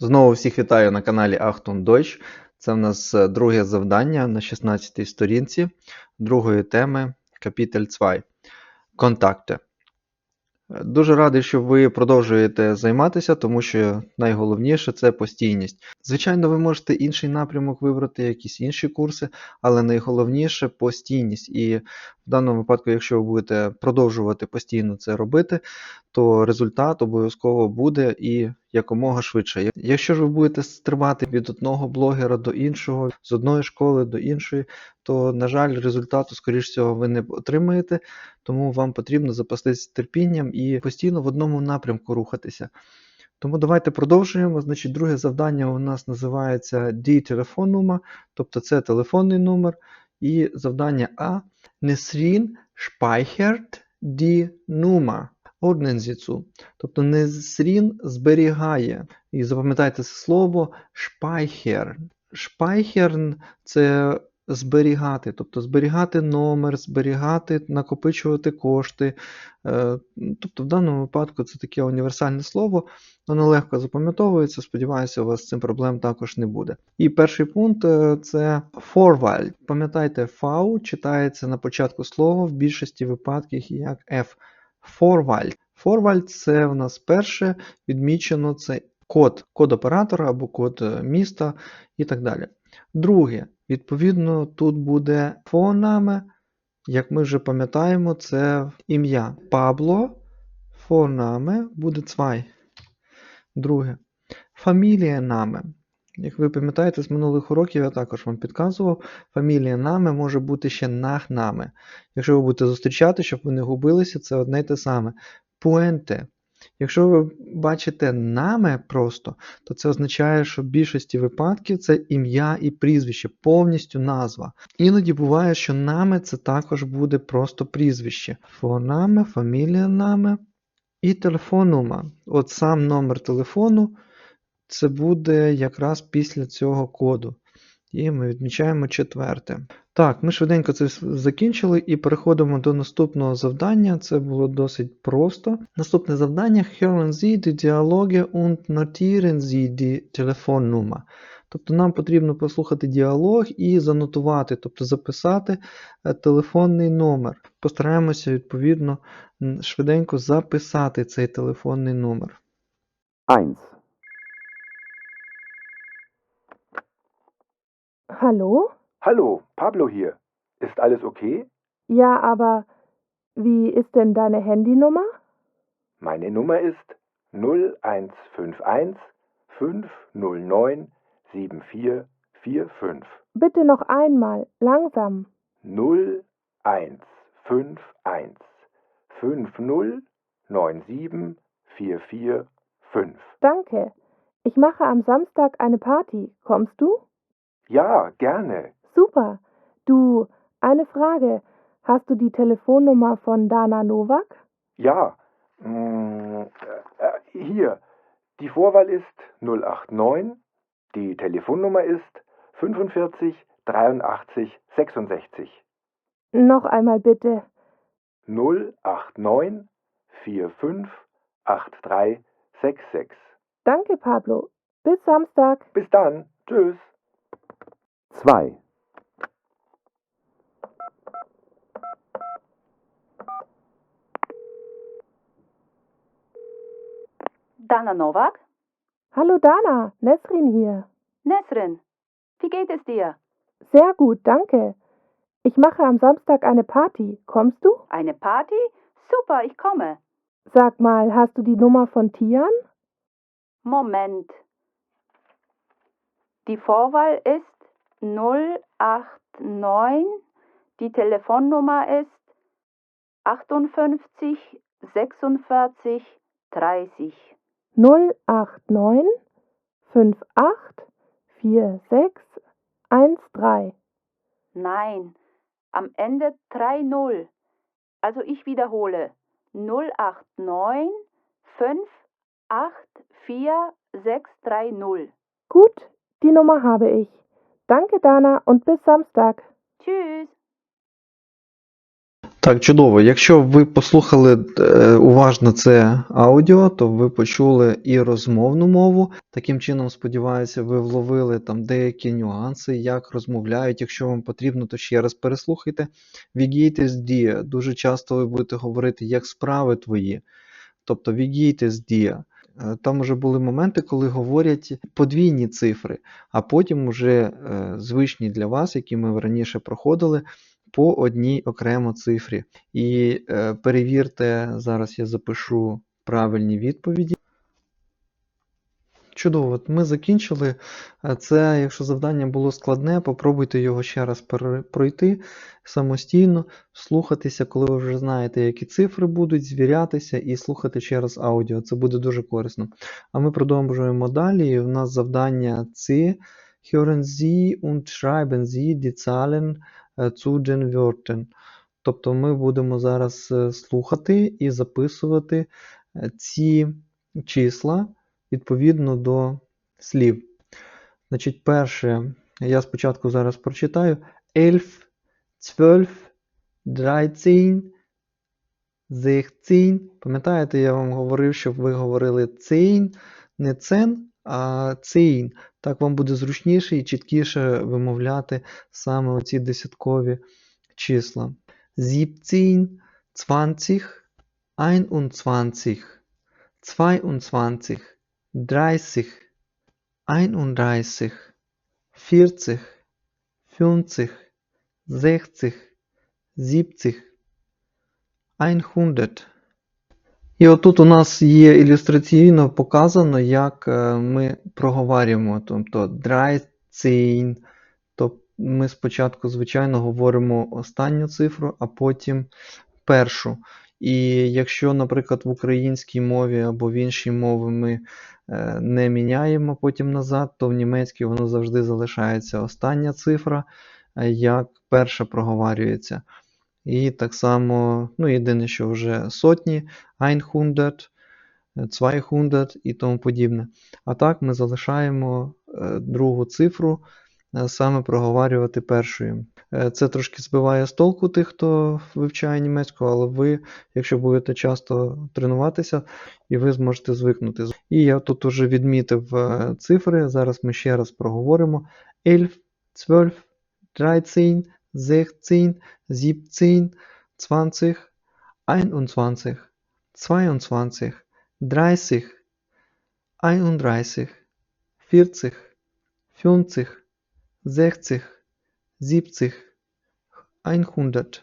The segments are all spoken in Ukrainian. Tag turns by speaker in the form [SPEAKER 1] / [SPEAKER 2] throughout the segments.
[SPEAKER 1] Знову всіх вітаю на каналі Achtung Deutsch. Це в нас е, друге завдання на 16-й сторінці другої теми Капітель 2. Контакти. Е, Дуже радий, що ви продовжуєте займатися, тому що найголовніше це постійність. Звичайно, ви можете інший напрямок вибрати, якісь інші курси, але найголовніше постійність. І в даному випадку, якщо ви будете продовжувати постійно це робити, то результат обов'язково буде і якомога швидше. Якщо ж ви будете стрибати від одного блогера до іншого, з одної школи до іншої, то, на жаль, результату, скоріш всього, ви не отримаєте, тому вам потрібно запастись терпінням і постійно в одному напрямку рухатися. Тому давайте продовжуємо. Значить, друге завдання у нас називається Die Telefonnummer, тобто це телефонний номер. І завдання А. Nesrin speichert die Nummer. Ordnen Sie zu. Тобто Nesrin зберігає. І запам'ятайте це слово speichern. Speichern – це зберігати, тобто зберігати номер, зберігати, накопичувати кошти. Е, Тобто в даному випадку це таке універсальне слово, воно легко запам'ятовується. Сподіваюся, у вас з цим проблем також не буде. І перший пункт е, це Vorwahl. Пам'ятайте, V читається на початку слова в більшості випадків як F. Vorwahl. Vorwahl – це в нас перше відмічено це код, код оператора або код е, міста і так далі. Друге, відповідно, тут буде фонами, як ми вже пам'ятаємо, це ім'я. Пабло, фонами буде цвай. Друге. Фамілія нами. Як ви пам'ятаєте, з минулих уроків я також вам підказував, фамілія нами може бути ще нахнами. Якщо ви будете зустрічати, щоб ви не губилися, це одне й те саме. Пуенте. Якщо ви бачите наме просто, то це означає, що в більшості випадків це ім'я і прізвище, повністю назва. Іноді буває, що наме це також буде просто прізвище. Фонаме, фамілія наме і телефонума. От сам номер телефону це буде якраз після цього коду. І ми відмічаємо четверте. Так, ми швиденько це закінчили і переходимо до наступного завдання. Це було досить просто. Наступне завдання Hören Sie die Dialoge und notieren Sie die Telefonnummer. Тобто нам потрібно послухати діалог і занотувати, тобто записати е, телефонний номер. Постараємося, відповідно, швиденько записати цей телефонний номер.
[SPEAKER 2] 1.
[SPEAKER 3] Hallo?
[SPEAKER 2] Hallo, Pablo hier. Ist alles okay?
[SPEAKER 3] Ja, aber wie ist denn deine Handynummer?
[SPEAKER 2] Meine Nummer ist 0151 509 7445.
[SPEAKER 3] Bitte noch einmal, langsam.
[SPEAKER 2] 0151 5097 445.
[SPEAKER 3] Danke. Ich mache am Samstag eine Party. Kommst du?
[SPEAKER 2] Ja, gerne.
[SPEAKER 3] Super. Du, eine Frage. Hast du die Telefonnummer von Dana Nowak?
[SPEAKER 2] Ja. Mm, äh, hier. Die Vorwahl ist 089. Die Telefonnummer ist 45 83 66.
[SPEAKER 3] Noch einmal bitte.
[SPEAKER 2] 089 45 83 66.
[SPEAKER 3] Danke, Pablo. Bis Samstag.
[SPEAKER 2] Bis dann. Tschüss. 2.
[SPEAKER 4] Dana Nowak?
[SPEAKER 3] Hallo Dana, Nesrin hier.
[SPEAKER 4] Nesrin, wie geht es dir?
[SPEAKER 3] Sehr gut, danke. Ich mache am Samstag eine Party. Kommst du?
[SPEAKER 4] Eine Party? Super, ich komme.
[SPEAKER 3] Sag mal, hast du die Nummer von Tian?
[SPEAKER 4] Moment. Die Vorwahl ist 089. Die Telefonnummer ist 58 46 30.
[SPEAKER 3] 089 58 46 13.
[SPEAKER 4] Nein, am Ende 30. Also ich wiederhole. 089 584 630.
[SPEAKER 3] Gut, die Nummer habe ich. Danke, Dana, und bis Samstag.
[SPEAKER 4] Tschüss.
[SPEAKER 1] Так, чудово. Якщо ви послухали е, уважно це аудіо, то ви почули і розмовну мову. Таким чином, сподіваюся, ви вловили там деякі нюанси, як розмовляють. Якщо вам потрібно, то ще раз переслухайте. Вігійтесь дія. Дуже часто ви будете говорити, як справи твої. Тобто вігійтесь дія. Е, Там вже були моменти, коли говорять подвійні цифри, а потім вже е, звичні для вас, які ми раніше проходили, по одній окремо цифрі. І е, перевірте, зараз я запишу правильні відповіді. Чудово, ми закінчили. Е, Це, якщо завдання було складне, попробуйте його ще раз пройти самостійно, слухатися, коли ви вже знаєте, які цифри будуть, звірятися і слухати ще раз аудіо. Це буде дуже корисно. А ми продовжуємо далі. У нас завдання C. Hören Sie und schreiben Sie die Zahlen е, zu den Wörtern. Тобто ми будемо зараз е, слухати і записувати ці числа відповідно до слів. Значить, перше, я спочатку зараз прочитаю. 11, 12, 13, 16. Пам'ятаєте, я вам говорив, щоб ви говорили цейн, не цен, а цейн. Так вам буде зручніше і чіткіше вимовляти саме оці десяткові числа. 17, 20, 21, 22, 30, 31, 40, 50, 60, 70, 100. І отут у нас є ілюстраційно показано, як е, ми проговорюємо, тобто драйцин. Тобто ми спочатку, звичайно, говоримо останню цифру, а потім першу. І якщо, наприклад, в українській мові або в іншій мові ми е, не міняємо потім назад, то в німецькій воно завжди залишається остання цифра, е, як перша проговорюється. І так само, ну, єдине, що вже сотні, 100, 200 і тому подібне. А так ми залишаємо е, другу цифру е, саме проговорювати першою. Е, Це трошки збиває з толку тих, хто вивчає німецьку, але ви, якщо будете часто тренуватися, і ви зможете звикнути. І я тут уже відмітив е, цифри. Зараз ми ще раз проговоримо: 11, 12, 13, 16, 17, 20, 21, 22, 30, 31, 40, 50, 60, 70, 100.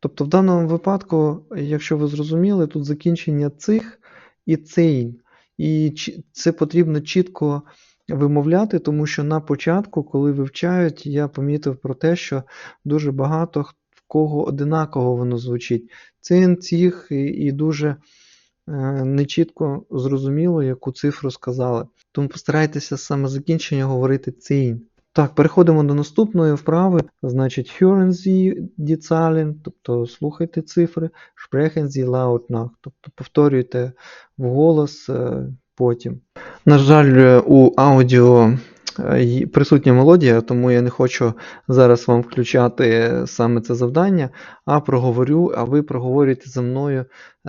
[SPEAKER 1] Тобто в даному випадку, якщо ви зрозуміли, тут закінчення цих і цейн. І це потрібно чітко вимовляти, тому що на початку, коли вивчають, я помітив про те, що дуже багато в кого одинаково воно звучить. Цин, ціх, і, і дуже е, нечітко зрозуміло, яку цифру сказали. Тому постарайтеся саме закінчення говорити цин. Так, переходимо до наступної вправи. Значить, hören Sie die Zahlen, тобто слухайте цифри, sprechen Sie laut nach, тобто повторюйте вголос е, потім. На жаль, е, у аудіо е, присутня мелодія, тому я не хочу зараз вам включати саме це завдання, а проговорю, а ви проговорюєте за мною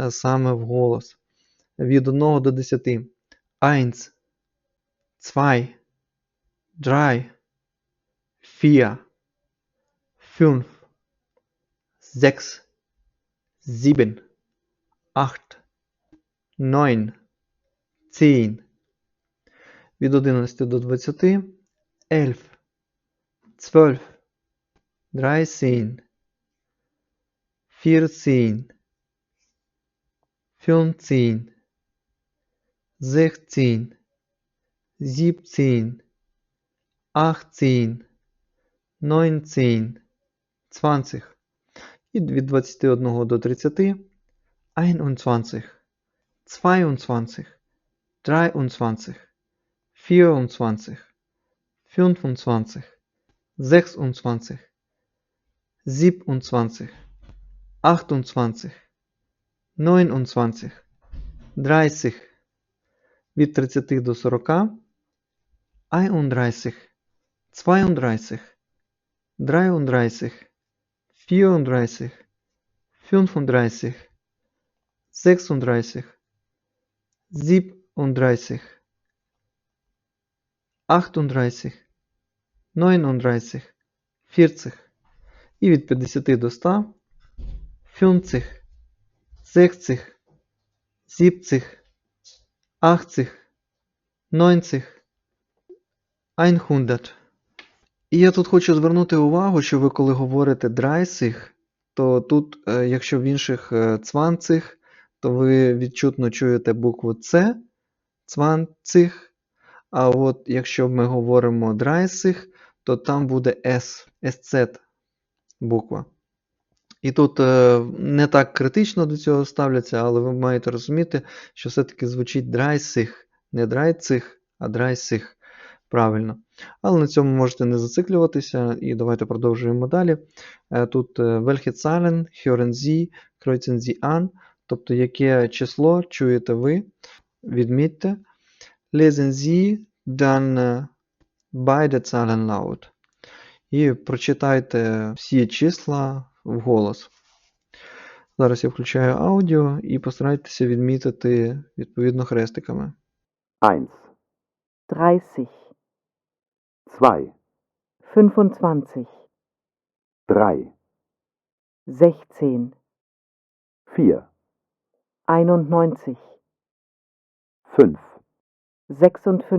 [SPEAKER 1] саме вголос. Від 1 до 10. 1, 2, 3, 4, 5, 6, 7, 8, 9, 10. Від 11 до 20. 11, 12, 13, 14, 15, 16, 17, 18, 19, 20. І від 21 до 30. 21, 22, 23, 24, 25, 26, 27, 28, 29, 30, від 30 до 40, 31, 32, 33, 34, 35, 36, 37, 38, 39, 40. І від 50 до 100 50, 60, 70, 80, 90, 100. І я тут хочу звернути увагу, що ви коли говорите драйсих, то тут, е, якщо в інших е, цванцих, то ви відчутно чуєте букву С, цванцих. А от якщо ми говоримо драйсих, то там буде S, SZ буква. І тут е, не так критично до цього ставляться, але ви маєте розуміти, що все-таки звучить драйсих, не драйцих, а драйсих. Правильно. Але на цьому можете не зациклюватися, і давайте продовжуємо далі. Е, Тут welche Zahlen hören Sie, тобто яке число чуєте ви, відмітьте. Lesen Sie dann beide Zahlen. І прочитайте всі числа вголос. Зараз я включаю аудіо і постарайтеся відмітити відповідно хрестиками.
[SPEAKER 2] 1,
[SPEAKER 3] 30,
[SPEAKER 2] 2,
[SPEAKER 3] 25,
[SPEAKER 2] 3,
[SPEAKER 3] 16,
[SPEAKER 2] 4,
[SPEAKER 3] 91,
[SPEAKER 2] 5,
[SPEAKER 3] 56,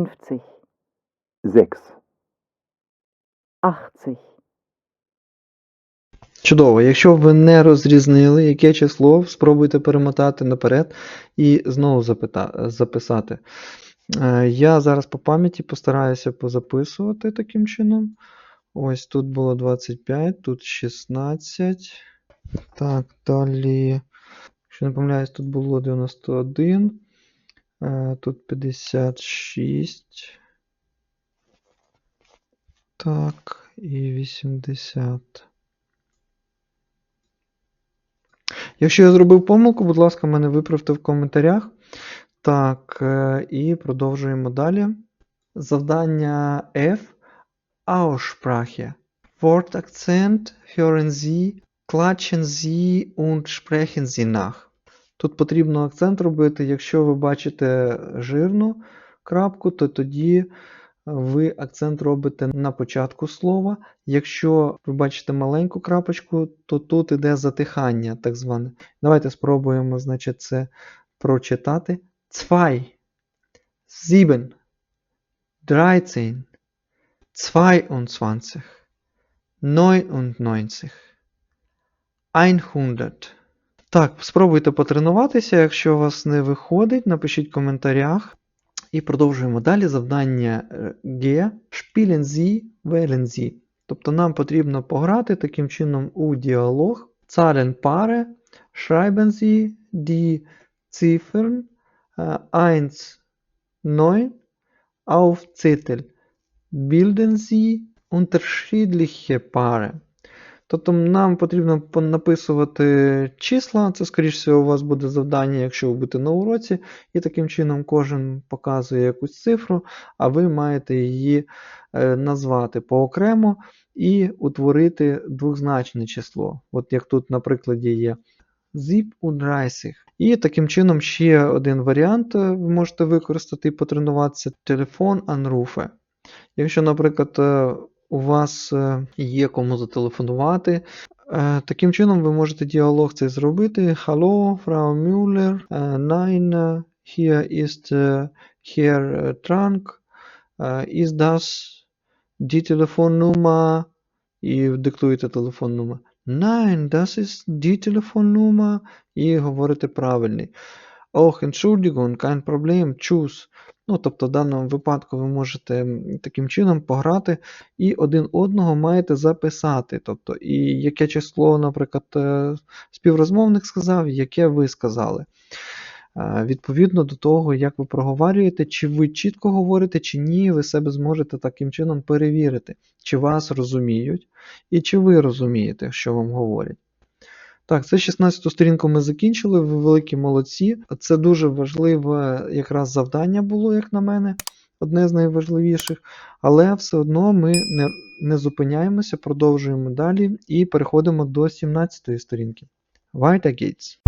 [SPEAKER 2] 6,
[SPEAKER 3] 80,
[SPEAKER 1] Чудово. Якщо ви не розрізнили, яке число, спробуйте перемотати наперед і знову запита- записати. Е, Я зараз по пам'яті постараюся позаписувати таким чином. Ось тут було 25, тут 16. Так, далі. Якщо не помиляюсь, тут було 91. е, Тут 56. Так, і 80. Якщо я зробив помилку, будь ласка, мене виправте в коментарях. Так, е, і продовжуємо далі. Завдання F. Aussprache. Wortakzent hören Sie, klatschen Sie und sprechen Sie nach. Тут потрібно акцент робити. Якщо ви бачите жирну крапку, то тоді ви акцент робите на початку слова. Якщо ви бачите маленьку крапочку, то тут іде затихання, так зване. Давайте спробуємо, значить, це прочитати. Zwei, sieben, dreizehn, zweiundzwanzig, neunundneunzig, einhundert. Так, спробуйте потренуватися. Якщо у вас не виходить, напишіть в коментарях. І продовжуємо далі завдання G. Spielen Sie, wählen Sie. Тобто нам потрібно пограти таким чином у діалог. Zahlenpaare schreiben Sie die Ziffern 1, 9 auf Zettel. Bilden Sie unterschiedliche Paare. Тобто нам потрібно написувати числа, це, скоріш всього, у вас буде завдання, якщо ви будете на уроці, і таким чином кожен показує якусь цифру, а ви маєте її е, назвати поокремо і утворити двозначне число. От як тут на прикладі є zip und 30. І таким чином ще один варіант е, ви можете використати і потренуватися телефон Anrufe. Якщо, наприклад, е, у вас е, є кому зателефонувати. Таким чином ви можете діалог цей зробити. Hallo, Frau Müller. Nein, hier ist Herr Trank. Ist das die Telefonnummer? І диктуєте телефон номер. Nein, das ist die Telefonnummer. І говорите правильний. Ох, Entschuldigung, kein Problem, tschüss. Ну, тобто, в даному випадку ви можете таким чином пограти і один одного маєте записати. Тобто, і яке число, наприклад, е, співрозмовник сказав, яке ви сказали. Відповідно до того, як ви проговорюєте, чи ви чітко говорите, чи ні, ви себе зможете таким чином перевірити, чи вас розуміють, і чи ви розумієте, що вам говорять. Так, це 16 сторінку ми закінчили, ви великі молодці. Це дуже важливе якраз завдання було, як на мене, одне з найважливіших. Але все одно ми не, не зупиняємося, продовжуємо далі і переходимо до 17 сторінки. Weiter geht's.